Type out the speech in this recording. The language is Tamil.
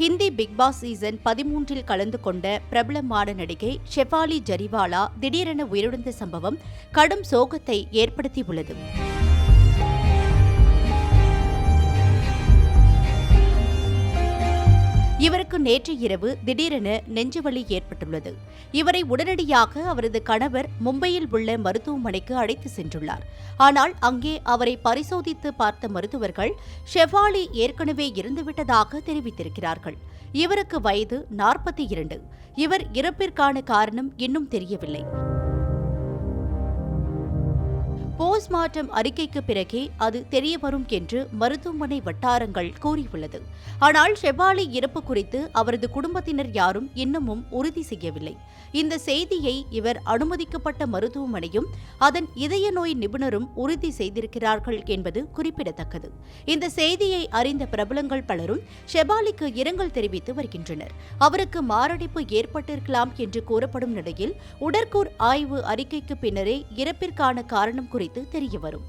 ஹிந்தி பிக் பாஸ் சீசன் பதிமூன்றில் கலந்து கொண்ட பிரபலமான நடிகை ஷெஃபாலி ஜரிவாலா திடீரென உயிரிழந்த சம்பவம் கடும் சோகத்தை ஏற்படுத்தியுள்ளது. இவருக்கு நேற்று இரவு திடீரென நெஞ்சுவலி ஏற்பட்டுள்ளது. இவரை உடனடியாக அவரது கணவர் மும்பையில் உள்ள மருத்துவமனைக்கு அழைத்து சென்றுள்ளார். ஆனால் அங்கே அவரை பரிசோதித்து பார்த்த மருத்துவர்கள் ஷெஃபாலி ஏற்கனவே இறந்துவிட்டதாக தெரிவித்திருக்கிறார்கள். இவருக்கு வயது நாற்பத்தி இரண்டு. இவர் இறப்பிற்கான காரணம் இன்னும் தெரியவில்லை. போஸ்ட்மார்ட்டம் அறிக்கைக்கு பிறகே அது தெரியவரும் என்று மருத்துவமனை வட்டாரங்கள் கூறியுள்ளது. ஆனால் ஷெபாலி இறப்பு குறித்து அவரது குடும்பத்தினர் யாரும் இன்னமும் உறுதி செய்யவில்லை. இந்த செய்தியை இவர் அனுமதிக்கப்பட்ட மருத்துவமனையும் அதன் இதய நோய் நிபுணரும் உறுதி செய்திருக்கிறார்கள் என்பது குறிப்பிடத்தக்கது. இந்த செய்தியை அறிந்த பிரபலங்கள் பலரும் ஷெபாலிக்கு இரங்கல் தெரிவித்து வருகின்றனர். அவருக்கு மாரடைப்பு ஏற்பட்டிருக்கலாம் என்று கூறப்படும் நிலையில் உடற்கூர் ஆய்வு அறிக்கைக்கு பின்னரே இறப்பிற்கான காரணம் குறித்து தெரியவரும்